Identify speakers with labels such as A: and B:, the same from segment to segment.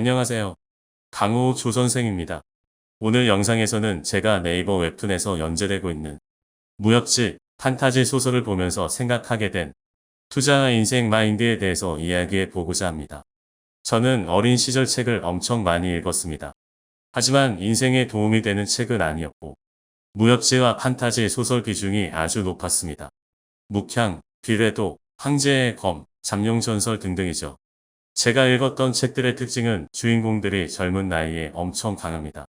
A: 안녕하세요. 강호 조선생입니다. 오늘 영상에서는 제가 네이버 웹툰에서 연재되고 있는 무협지, 판타지 소설을 보면서 생각하게 된 투자와 인생 마인드에 대해서 이야기해 보고자 합니다. 저는 어린 시절 책을 엄청 많이 읽었습니다. 하지만 인생에 도움이 되는 책은 아니었고, 무협지와 판타지 소설 비중이 아주 높았습니다. 묵향, 비례도, 황제의 검, 잠룡전설 등등이죠. 제가 읽었던 책들의 특징은 주인공들이 젊은 나이에 엄청 강합니다.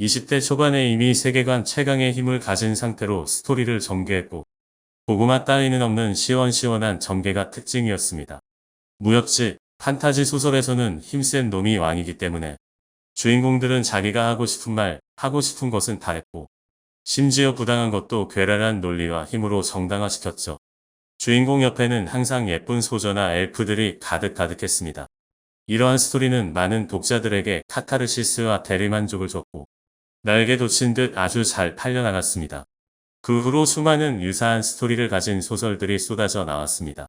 A: 20대 초반에 이미 세계관 최강의 힘을 가진 상태로 스토리를 전개했고, 고구마 따위는 없는 시원시원한 전개가 특징이었습니다. 무협지, 판타지 소설에서는 힘센 놈이 왕이기 때문에 주인공들은 자기가 하고 싶은 말, 하고 싶은 것은 다 했고, 심지어 부당한 것도 괴랄한 논리와 힘으로 정당화시켰죠. 주인공 옆에는 항상 예쁜 소저나 엘프들이 가득가득했습니다. 이러한 스토리는 많은 독자들에게 카타르시스와 대리만족을 줬고, 날개 돋친 듯 아주 잘 팔려나갔습니다. 그 후로 수많은 유사한 스토리를 가진 소설들이 쏟아져 나왔습니다.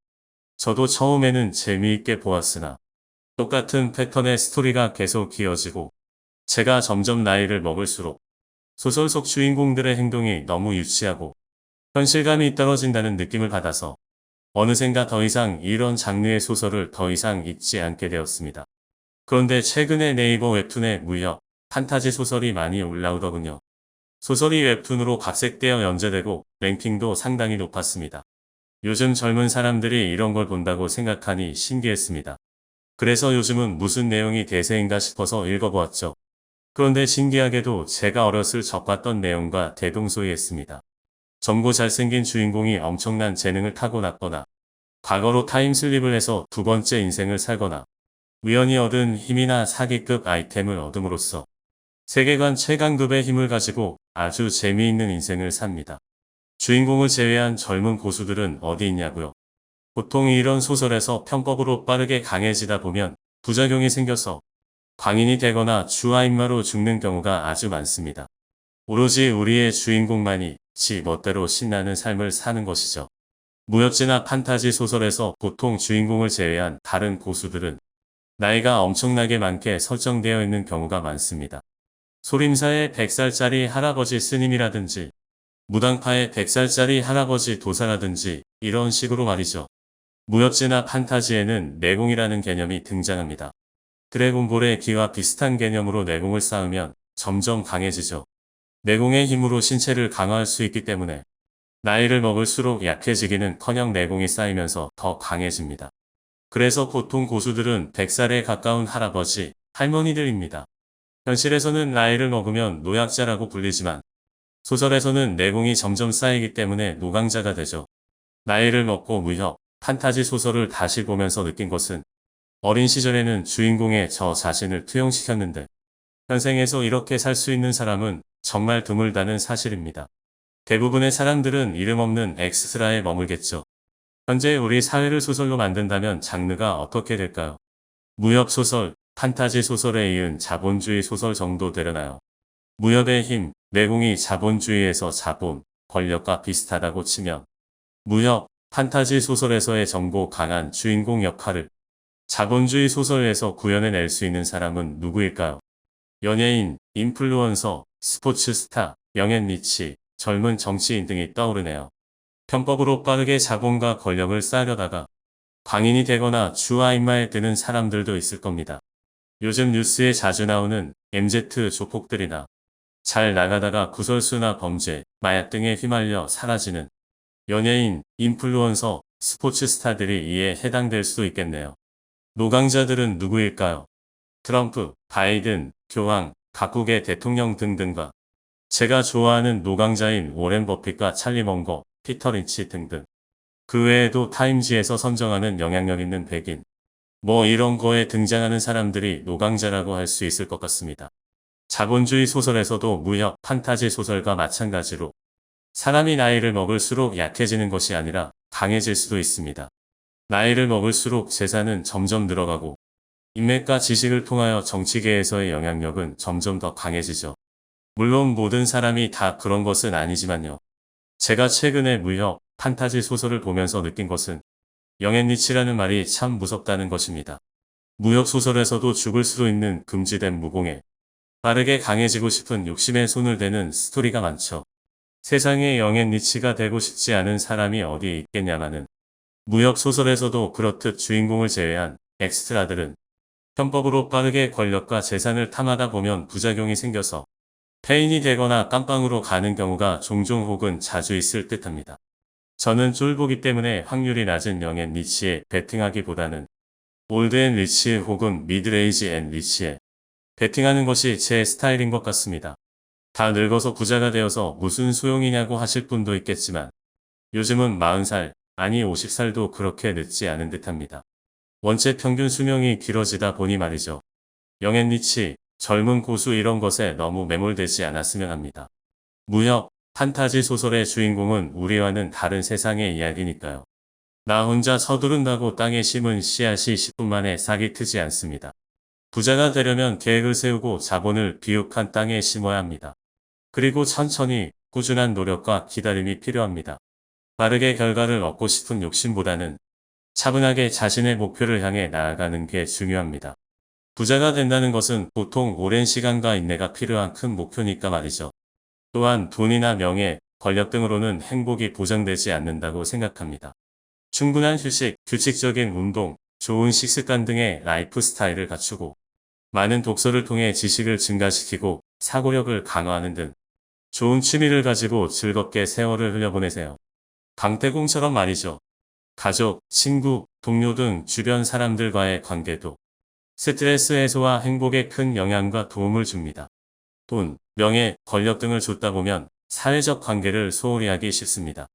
A: 저도 처음에는 재미있게 보았으나, 똑같은 패턴의 스토리가 계속 이어지고, 제가 점점 나이를 먹을수록, 소설 속 주인공들의 행동이 너무 유치하고, 현실감이 떨어진다는 느낌을 받아서, 어느샌가 더 이상 이런 장르의 소설을 더 이상 읽지 않게 되었습니다. 그런데 최근에 네이버 웹툰에 무협, 판타지 소설이 많이 올라오더군요. 소설이 웹툰으로 각색되어 연재되고 랭킹도 상당히 높았습니다. 요즘 젊은 사람들이 이런 걸 본다고 생각하니 신기했습니다. 그래서 요즘은 무슨 내용이 대세인가 싶어서 읽어보았죠. 그런데 신기하게도 제가 어렸을 적 봤던 내용과 대동소이했습니다. 젊고 잘생긴 주인공이 엄청난 재능을 타고났거나 과거로 타임슬립을 해서 두 번째 인생을 살거나 우연히 얻은 힘이나 사기급 아이템을 얻음으로써 세계관 최강급의 힘을 가지고 아주 재미있는 인생을 삽니다. 주인공을 제외한 젊은 고수들은 어디 있냐고요? 보통 이런 소설에서 편법으로 빠르게 강해지다 보면 부작용이 생겨서 광인이 되거나 주아인마로 죽는 경우가 아주 많습니다. 오로지 우리의 주인공만이 지 멋대로 신나는 삶을 사는 것이죠. 무협지나 판타지 소설에서 보통 주인공을 제외한 다른 고수들은 나이가 엄청나게 많게 설정되어 있는 경우가 많습니다. 소림사의 100살짜리 할아버지 스님이라든지 무당파의 100살짜리 할아버지 도사라든지 이런 식으로 말이죠. 무협지나 판타지에는 내공이라는 개념이 등장합니다. 드래곤볼의 기와 비슷한 개념으로 내공을 쌓으면 점점 강해지죠. 내공의 힘으로 신체를 강화할 수 있기 때문에 나이를 먹을수록 약해지기는 커녕 내공이 쌓이면서 더 강해집니다. 그래서 보통 고수들은 100살에 가까운 할아버지, 할머니들입니다. 현실에서는 나이를 먹으면 노약자라고 불리지만 소설에서는 내공이 점점 쌓이기 때문에 노강자가 되죠. 나이를 먹고 무협, 판타지 소설을 다시 보면서 느낀 것은 어린 시절에는 주인공의 저 자신을 투영시켰는데 현생에서 이렇게 살 수 있는 사람은 정말 드물다는 사실입니다. 대부분의 사람들은 이름 없는 엑스트라에 머물겠죠. 현재 우리 사회를 소설로 만든다면 장르가 어떻게 될까요? 무협 소설, 판타지 소설에 이은 자본주의 소설 정도 되려나요? 무협의 힘, 내공이 자본주의에서 자본, 권력과 비슷하다고 치면 무협, 판타지 소설에서의 정보 강한 주인공 역할을 자본주의 소설에서 구현해낼 수 있는 사람은 누구일까요? 연예인, 인플루언서, 스포츠 스타, 영앤 리치, 젊은 정치인 등이 떠오르네요. 편법으로 빠르게 자본과 권력을 쌓으려다가 광인이 되거나 주아인마에 드는 사람들도 있을 겁니다. 요즘 뉴스에 자주 나오는 MZ 조폭들이나 잘 나가다가 구설수나 범죄, 마약 등에 휘말려 사라지는 연예인, 인플루언서, 스포츠 스타들이 이에 해당될 수도 있겠네요. 노강자들은 누구일까요? 트럼프, 바이든, 교황, 각국의 대통령 등등과 제가 좋아하는 노강자인 오렌 버핏과 찰리 멍거, 피터 린치 등등. 그 외에도 타임지에서 선정하는 영향력 있는 백인. 뭐 이런 거에 등장하는 사람들이 노강자라고 할 수 있을 것 같습니다. 자본주의 소설에서도 무협, 판타지 소설과 마찬가지로 사람이 나이를 먹을수록 약해지는 것이 아니라 강해질 수도 있습니다. 나이를 먹을수록 재산은 점점 늘어가고 인맥과 지식을 통하여 정치계에서의 영향력은 점점 더 강해지죠. 물론 모든 사람이 다 그런 것은 아니지만요. 제가 최근에 무협, 판타지 소설을 보면서 느낀 것은 영앤 리치라는 말이 참 무섭다는 것입니다. 무역 소설에서도 죽을 수도 있는 금지된 무공에 빠르게 강해지고 싶은 욕심에 손을 대는 스토리가 많죠. 세상에 영앤 리치가 되고 싶지 않은 사람이 어디에 있겠냐마는 무역 소설에서도 그렇듯 주인공을 제외한 엑스트라들은 편법으로 빠르게 권력과 재산을 탐하다 보면 부작용이 생겨서 폐인이 되거나 깜빵으로 가는 경우가 종종 혹은 자주 있을 듯합니다. 저는 쫄보기 때문에 확률이 낮은 영앤 리치에 베팅하기보다는 올드 앤 리치 혹은 미드레이지 앤 리치에 베팅하는 것이 제 스타일인 것 같습니다. 다 늙어서 부자가 되어서 무슨 소용이냐고 하실 분도 있겠지만 요즘은 40살, 아니 50살도 그렇게 늦지 않은 듯합니다. 원체 평균 수명이 길어지다 보니 말이죠. 영앤 리치, 젊은 고수 이런 것에 너무 매몰되지 않았으면 합니다. 무역, 판타지 소설의 주인공은 우리와는 다른 세상의 이야기니까요. 나 혼자 서두른다고 땅에 심은 씨앗이 10분 만에 싹이 트지 않습니다. 부자가 되려면 계획을 세우고 자본을 비옥한 땅에 심어야 합니다. 그리고 천천히 꾸준한 노력과 기다림이 필요합니다. 빠르게 결과를 얻고 싶은 욕심보다는 차분하게 자신의 목표를 향해 나아가는 게 중요합니다. 부자가 된다는 것은 보통 오랜 시간과 인내가 필요한 큰 목표니까 말이죠. 또한 돈이나 명예, 권력 등으로는 행복이 보장되지 않는다고 생각합니다. 충분한 휴식, 규칙적인 운동, 좋은 식습관 등의 라이프 스타일을 갖추고 많은 독서를 통해 지식을 증가시키고 사고력을 강화하는 등 좋은 취미를 가지고 즐겁게 세월을 흘려보내세요. 강태공처럼 말이죠. 가족, 친구, 동료 등 주변 사람들과의 관계도 스트레스 해소와 행복에 큰 영향과 도움을 줍니다. 돈, 명예, 권력 등을 줬다 보면 사회적 관계를 소홀히 하기 쉽습니다.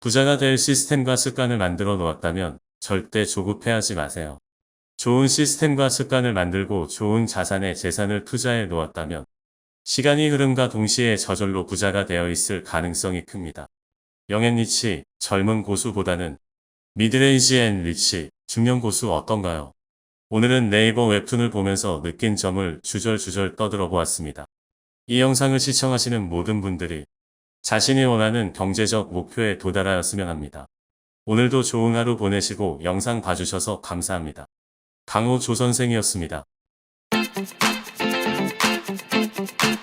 A: 부자가 될 시스템과 습관을 만들어 놓았다면 절대 조급해하지 마세요. 좋은 시스템과 습관을 만들고 좋은 자산에 재산을 투자해 놓았다면 시간이 흐름과 동시에 저절로 부자가 되어 있을 가능성이 큽니다. 영앤 리치, 젊은 고수보다는 미드레이지 앤 리치, 중년 고수 어떤가요? 오늘은 네이버 웹툰을 보면서 느낀 점을 주절주절 떠들어 보았습니다. 이 영상을 시청하시는 모든 분들이 자신이 원하는 경제적 목표에 도달하였으면 합니다. 오늘도 좋은 하루 보내시고 영상 봐주셔서 감사합니다. 강호 조선생이었습니다.